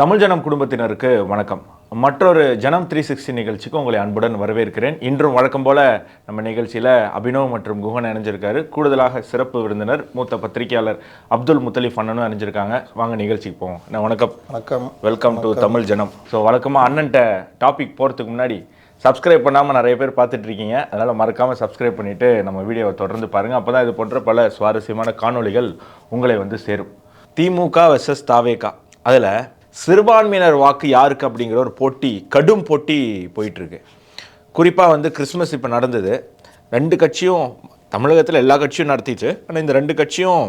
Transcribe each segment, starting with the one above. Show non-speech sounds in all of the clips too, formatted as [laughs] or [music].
தமிழ் ஜனம் குடும்பத்தினருக்கு வணக்கம். மற்றொரு ஜனம் த்ரீ சிக்ஸ்டி நிகழ்ச்சிக்கு உங்களை அன்புடன் வரவேற்கிறேன். இன்றும் வழக்கம் போல நம்ம நிகழ்ச்சியில் அபினவ் மற்றும் குஹன் இணைஞ்சிருக்காரு. கூடுதலாக சிறப்பு விருந்தினர் மூத்த பத்திரிகையாளர் அப்துல் முத்தலிஃப் அண்ணனும் இணைஞ்சிருக்காங்க. வாங்க நிகழ்ச்சிக்கு போவோம். நான் வணக்கம். வணக்கம். வெல்கம் டு தமிழ் ஜனம். ஸோ வழக்கமாக அண்ணன்ட்ட டாபிக் போகிறதுக்கு முன்னாடி சப்ஸ்கிரைப் பண்ணாமல் நிறைய பேர் பார்த்துட்டு இருக்கீங்க. அதனால் மறக்காமல் சப்ஸ்கிரைப் பண்ணிவிட்டு நம்ம வீடியோவை தொடர்ந்து பாருங்கள் அப்போ தான் இது போன்ற பல சுவாரஸ்யமான காணொளிகள் உங்களை வந்து சேரும். திமுக வெர்சஸ் தாவேகா. அதில் சிறுபான்மையினர் வாக்கு யாருக்கு அப்படிங்கிற ஒரு போட்டி கடும் போட்டி போயிட்டுருக்கு. குறிப்பாக வந்து கிறிஸ்மஸ் இப்போ நடந்தது. ரெண்டு கட்சியும் தமிழகத்தில் எல்லா கட்சியும் நடத்திச்சு ஆனால் இந்த ரெண்டு கட்சியும்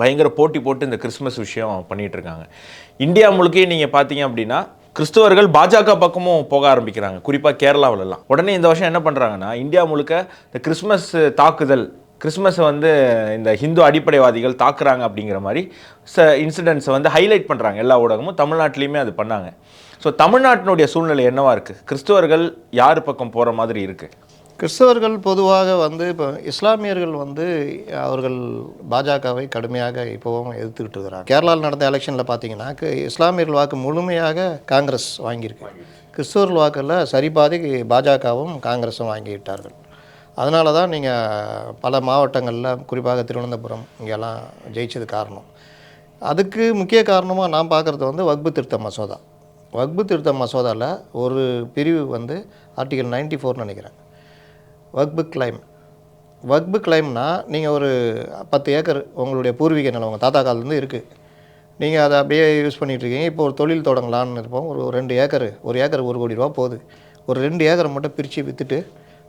பயங்கர போட்டி போட்டு இந்த கிறிஸ்மஸ் விஷயம் பண்ணிகிட்ருக்காங்க இந்தியா முழுக்கையும் நீங்கள் பார்த்தீங்க அப்படின்னா கிறிஸ்துவர்கள் பாஜக பக்கமும் போக ஆரம்பிக்கிறாங்க. குறிப்பாக கேரளாவிலலாம். உடனே இந்த வருஷம் என்ன பண்ணுறாங்கன்னா இந்தியா முழுக்க இந்த கிறிஸ்மஸ் தாக்குதல் கிறிஸ்மஸை வந்து இந்த ஹிந்து அடிப்படைவாதிகள் தாக்குறாங்க அப்படிங்கிற மாதிரி ச இன்சிடென்ட்ஸை வந்து ஹைலைட் பண்ணுறாங்க எல்லா ஊடகமும். தமிழ்நாட்டிலையுமே அது பண்ணாங்க. ஸோ தமிழ்நாட்டினுடைய சூழ்நிலை என்னவாக இருக்குது கிறிஸ்துவர்கள் யார் பக்கம் போகிற மாதிரி இருக்குது கிறிஸ்தவர்கள் பொதுவாக வந்து இப்போ இஸ்லாமியர்கள் வந்து அவர்கள் பாஜகவை கடுமையாக இப்போவும் எதிர்த்துக்கிட்டு இருக்கிறாங்க. கேரளாவில் நடந்த எலெக்ஷனில் பார்த்தீங்கன்னா இஸ்லாமியர்கள் வாக்கு முழுமையாக காங்கிரஸ் வாங்கியிருக்கு. கிறிஸ்தவர்கள் வாக்கில் சரிபாதி பாஜகவும் காங்கிரஸும் வாங்கிவிட்டார்கள் அதனால தான் நீங்கள் பல மாவட்டங்களில் குறிப்பாக திருவனந்தபுரம் இங்கெல்லாம் ஜெயிச்சது காரணம். அதுக்கு முக்கிய காரணமாக நான் பார்க்குறது வந்து வக்பு திருத்த மசோதா. வக்பு திருத்த மசோதாவில் ஒரு பிரிவு வந்து ஆர்டிகல் 94 ஃபோர்னு நினைக்கிறேன். வக்பு கிளைம். வக்பு கிளைம்னா நீங்கள் ஒரு பத்து ஏக்கர் உங்களுடைய பூர்வீக நிலம் உங்கள் தாத்தா காலத்துலேருந்து இருக்குது நீங்கள் அதை அப்படியே யூஸ் பண்ணிகிட்டு இருக்கீங்க. இப்போ ஒரு தொழில் தொடங்கலான்னு இருப்போம். ஒரு ரெண்டு ஏக்கர் ஒரு ஏக்கர் ஒரு கோடி ரூபா போகுது. ஒரு ரெண்டு ஏக்கரை மட்டும் பிரித்து விற்றுட்டு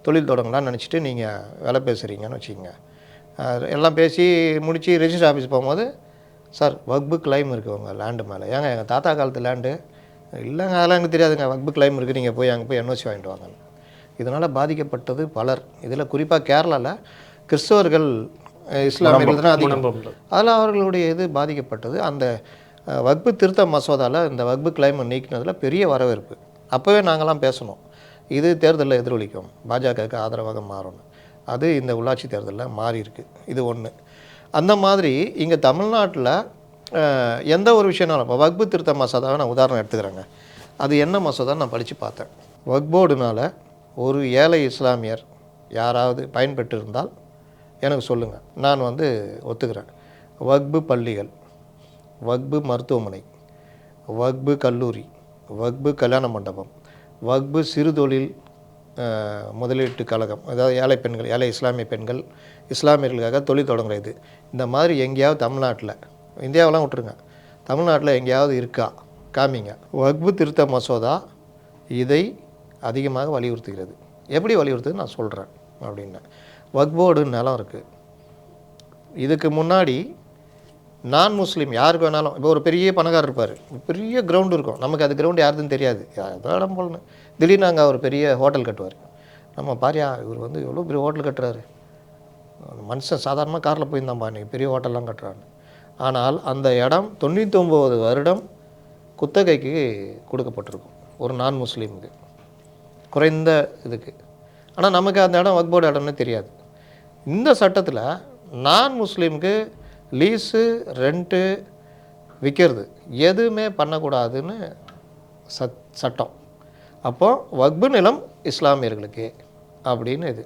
தொழில் தொடங்கலாம்னு நினச்சிட்டு நீங்கள் வேலை பேசுகிறீங்கன்னு வச்சுக்கோங்க. எல்லாம் பேசி முடித்து ரெஜிஸ்டர் ஆஃபீஸ் போகும்போது சார் வக்பு கிளைம் இருக்குது உங்கள் லேண்டு மேலே. ஏங்க எங்கள் தாத்தா காலத்து லேண்டு இல்லைங்க அதெல்லாம் எனக்கு தெரியாதுங்க. வக்பு கிளைம் இருக்குது நீங்கள் போய் அங்கே போய் என்ஓசி வாங்கிட்டு வாங்க இதனால் பாதிக்கப்பட்டது பலர். இதில் குறிப்பாக கேரளாவில் கிறிஸ்தவர்கள் இஸ்லாமியர்கள் தான் அதிகம். அதில் அவர்களுடைய இது பாதிக்கப்பட்டது. அந்த வக்பு திருத்த மசோதாவில் இந்த வக்பு கிளைமை நீக்கினதில் பெரிய வரவேற்பு. அப்போவே நாங்களாம் பேசணும். இது தேர்தலில் எதிரொலிக்கும். பாஜகவுக்கு ஆதரவாக மாறணும். அது இந்த உள்ளாட்சி தேர்தலில் மாறி இருக்கு. இது ஒன்று அந்த மாதிரி இங்கே தமிழ்நாட்டில் எந்த ஒரு விஷயம்னாலும் இப்போ வக்பு திருத்த மசோதாவை நான் உதாரணம் எடுத்துக்கிறேங்க. அது என்ன மசோதா நான் படித்து பார்த்தேன். வக்போர்டுனால் ஒரு ஏழை இஸ்லாமியர் யாராவது பயன்பெற்று இருந்தால் எனக்கு சொல்லுங்கள் நான் வந்து ஒத்துக்கிறேன். வக்பு பள்ளிகள் வக்பு மருத்துவமனை வக்பு கல்லூரி வக்பு கல்யாண மண்டபம் வக்பு சிறுதொழில் முதலீட்டு கழகம் அதாவது ஏழை பெண்கள் ஏழை இஸ்லாமிய பெண்கள் இஸ்லாமியர்களுக்காக தொழில் தொடங்குற இது. இந்த மாதிரி எங்கேயாவது தமிழ்நாட்டில் இந்தியாவெலாம் விட்டுருங்க. தமிழ்நாட்டில் எங்கேயாவது இருக்கா? காமிங்க. வக்பு திருத்த மசோதா இதை அதிகமாக வலியுறுத்துகிறது. எப்படி வலியுறுத்துது நான் சொல்கிறேன் அப்படின்னு. வக்போர்டு நிலம் இருக்குது இதுக்கு முன்னாடி நான் முஸ்லீம் யாருக்கு வேணாலும். இப்போ ஒரு பெரிய பணக்காரர் இருப்பார். பெரிய கிரவுண்டு இருக்கும். நமக்கு அது கிரவுண்டு யாருதுன்னு தெரியாது. அதான் இடம் போலன்னு திடீர்னு அங்கே ஒரு பெரிய ஹோட்டல் கட்டுவார். நம்ம பாரியா இவர் வந்து எவ்வளோ பெரிய ஹோட்டல் கட்டுறாரு? மனுஷன் சாதாரணமாக காரில் போயிருந்தாம்பா நீ பெரிய ஹோட்டல்லாம் கட்டுறான்னு. ஆனால் அந்த இடம் தொண்ணூத்தொம்பது வருடம் குத்தகைக்கு கொடுக்கப்பட்டிருக்கும். ஒரு நான் முஸ்லீமுக்கு குறைந்த இதுக்கு. ஆனால் நமக்கு அந்த இடம் வக்போர்டு இடம்னு தெரியாது. இந்த சட்டத்தில் நான் முஸ்லீமுக்கு லீஸு ரெண்ட்டு விற்கிறது. எதுவுமே பண்ணக்கூடாதுன்னு சத் சட்டம். அப்போது வக்பு நிலம் இஸ்லாமியர்களுக்கு அப்படின்னு இது.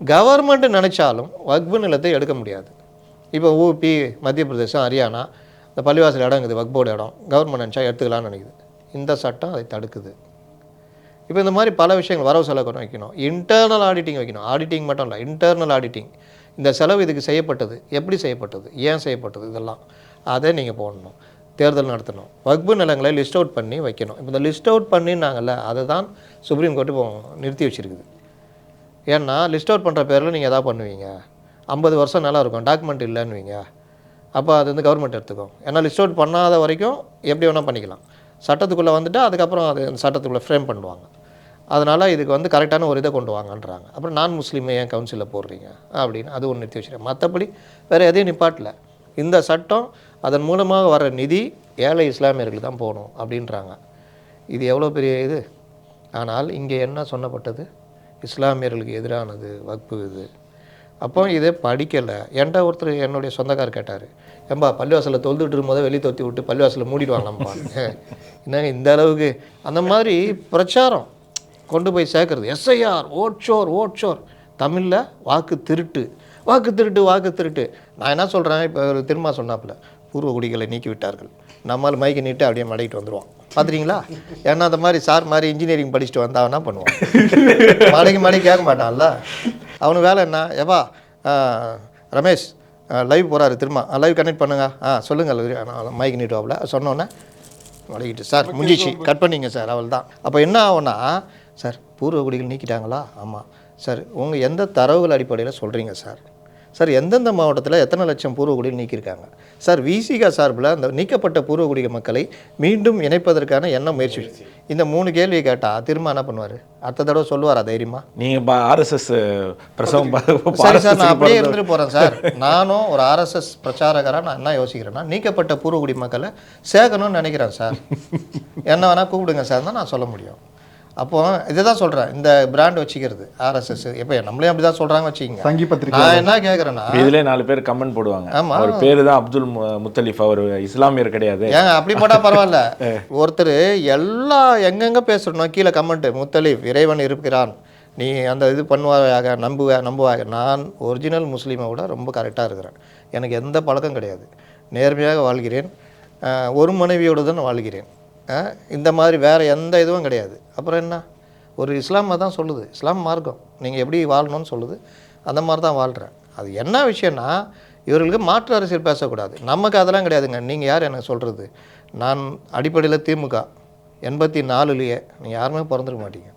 கவர்மெண்ட் நினச்சாலும் வக்பு நிலத்தை எடுக்க முடியாது. இப்போ ஊபி மத்திய பிரதேசம் ஹரியானா இந்த பள்ளிவாசல் இடம் இருக்குது வக்போர்டு இடம். கவர்மெண்ட் நினச்சா எடுத்துக்கலாம்னு நினைக்குது. இந்த சட்டம் அதை தடுக்குது. இப்போ இந்த மாதிரி பல விஷயங்கள் வரவு செலவு வைக்கணும் இன்டர்னல் ஆடிட்டிங் வைக்கணும். ஆடிட்டிங் மட்டும் இல்லை இன்டர்னல் ஆடிட்டிங் இந்த செலவு இதுக்கு செய்யப்பட்டது. எப்படி செய்யப்பட்டது? ஏன் செய்யப்பட்டது? இதெல்லாம். அதை நீங்கள் போடணும். தேர்தல் நடத்தணும். வக்பு நிலங்களை லிஸ்ட் அவுட் பண்ணி வைக்கணும். இப்போ இந்த லிஸ்ட் அவுட் பண்ணினாங்கல்ல அதை தான் சுப்ரீம் கோர்ட்டு இப்போ நிறுத்தி வச்சிருக்குது. ஏன்னா லிஸ்ட் அவுட் பண்ணுற பேரில் நீங்கள் எதாவது பண்ணுவீங்க? ஐம்பது வருஷம் நல்லா இருக்கும். டாக்குமெண்ட் இல்லைன்னுவீங்க அப்போ அது வந்து கவர்மெண்ட் எடுத்துக்கும். ஏன்னா லிஸ்ட் அவுட் பண்ணாத வரைக்கும் எப்படி வேணால் பண்ணிக்கலாம். சட்டத்துக்குள்ளே வந்துட்டு அதுக்கப்புறம் அது அந்த சட்டத்துக்குள்ளே ஃப்ரேம் பண்ணுவாங்க. அதனால் இதுக்கு வந்து கரெக்டான ஒரு இதை கொண்டு வாங்கன்றாங்க. அப்புறம் நான் முஸ்லீமை ஏன் கவுன்சிலில் போடுறீங்க? அப்படின்னு அது ஒன்று நிறுத்தி வச்சுருக்கேன் மற்றபடி வேறு எதையும் நிப்பாட்டல. இந்த சட்டம் அதன் மூலமாக வர நிதி ஏழை இஸ்லாமியர்களுக்கு தான் போகணும் அப்படின்றாங்க. இது எவ்வளோ பெரிய இது? ஆனால் இங்கே என்ன சொன்னப்பட்டது? இஸ்லாமியர்களுக்கு எதிரானது வக்பு இது. அப்போ இதை படிக்கலை. என்கிட்ட ஒருத்தர் என்னுடைய சொந்தக்கார் கேட்டார். ஏம்பா பள்ளிவாசலில் தொழுதுட்டு இருக்கும்போதே வெளியே தொத்தி விட்டு பள்ளிவாசலை மூடிடுவாங்களாம்ப்பா. [laughs] என்னங்க இந்த அளவுக்கு? அந்த மாதிரி பிரச்சாரம். கொண்டு போய் சேர்க்கறது. எஸ்ஐஆர் ஓட்சோர் ஓட்சோர். தமிழில் வாக்கு திருட்டு. வாக்கு திருட்டு வாக்கு திருட்டு. நான் என்ன சொல்கிறேன் இப்போ ஒரு திரும்ப சொன்னாப்புல பூர்வ குடிகளை நீக்கி விட்டார்கள் நம்மால் மைக்கு நீட்டு அப்படியே மடக்கிட்டு வந்துடுவான் பார்த்துறீங்களா ஏன்னா அந்த மாதிரி சார் மாதிரி இன்ஜினியரிங் படிச்சுட்டு வந்தா என்ன பண்ணுவான்? மடக்கி மடக்கி கேட்க மாட்டான்ல. அவனு வேலை என்ன? ஏவா ரமேஷ் லைவ் போகிறாரு திரும்ப லைவ் கனெக்ட் பண்ணுங்க. ஆ சொல்லுங்கள் மைக் நீட்டுவாப்புல. சொன்னோன்னே வழங்கிட்டு சார் முடிஞ்சிச்சு. கட் பண்ணிங்க சார். அவள் தான் அப்போ என்ன ஆகும்னா சார் பூர்வ குடிகள் நீக்கிட்டாங்களா? ஆமாம் சார் உங்கள் எந்த தரவுகள் அடிப்படையில் சொல்கிறீங்க சார்? சார் எந்தெந்த மாவட்டத்தில் எத்தனை லட்சம் பூர்வ குடிகள் நீக்கியிருக்காங்க? சார் விசிகா சார்பில் அந்த நீக்கப்பட்ட பூர்வ குடிக மக்களை மீண்டும் இணைப்பதற்கான என்ன முயற்சி? இந்த மூணு கேள்வி கேட்டால் திரும்ப என்ன பண்ணுவார்? அடுத்த தடவை சொல்லுவாரா தைரியமா? நீங்க ஆர்எஸ்எஸ் பிரசவம் சரி சார் நான் அப்படியே இருந்துட்டு போகிறேன் சார். நானும் ஒரு ஆர்எஸ்எஸ் பிரச்சாரகராக நான் என்ன யோசிக்கிறேன்னா நீக்கப்பட்ட பூர்வகுடி மக்களை சேர்க்கணும்னு நினைக்கிறேன் சார். என்ன வேணால் கூப்பிடுங்க சார். தான் நான் சொல்ல முடியும். அப்போ இதை தான் சொல்கிறேன் இந்த பிராண்ட் வச்சுக்கிறது ஆர்எஸ்எஸ் இப்போ நம்மளே அப்படி தான் சொல்கிறாங்க வச்சுக்கோங்க. சங்கி பத்திரிகை நான் என்ன கேட்குறேன்னா இதுலயே நாலு பேர் கமெண்ட் போடுவாங்க. ஆமா. அவர் பேரு தான் அப்துல் மு- முத்தலிஃப் அவர் இஸ்லாமியர் கிடையாது. ஏங்க அப்படி போட்டால் பரவாயில்ல. [laughs] ஒருத்தர் எல்லா எங்கெங்க பேசணும் கீழே கமெண்ட் முத்தலீஃப் இறைவன் இருக்கிறான். நீ அந்த இது பண்ணுவாயாக நம்புவ நம்புவாக நான் ஒரிஜினல் முஸ்லீமை விட ரொம்ப கரெக்டாக இருக்கிறேன். எனக்கு எந்த பழக்கம் கிடையாது. நேர்மையாக வாழ்கிறேன். ஒரு மனைவியோடு தான் வாழ்கிறேன். இந்த மாதிரி வேறு எந்த இதுவும் கிடையாது. அப்புறம் என்ன? ஒரு இஸ்லாமை தான் சொல்லுது. இஸ்லாம் மார்க்கம். நீங்கள் எப்படி வாழணும்னு சொல்லுது. அந்த மாதிரி தான் வாழ்கிறேன் அது என்ன விஷயம்னா இவர்களுக்கு மாற்று அரசியல் பேசக்கூடாது. நமக்கு அதெல்லாம் கிடையாதுங்க. நீங்கள் யார் எனக்கு சொல்கிறது நான் அடிப்படையில் திமுக. எண்பத்தி நாலுலேயே நீங்கள் யாருமே பிறந்திருக்க மாட்டீங்க.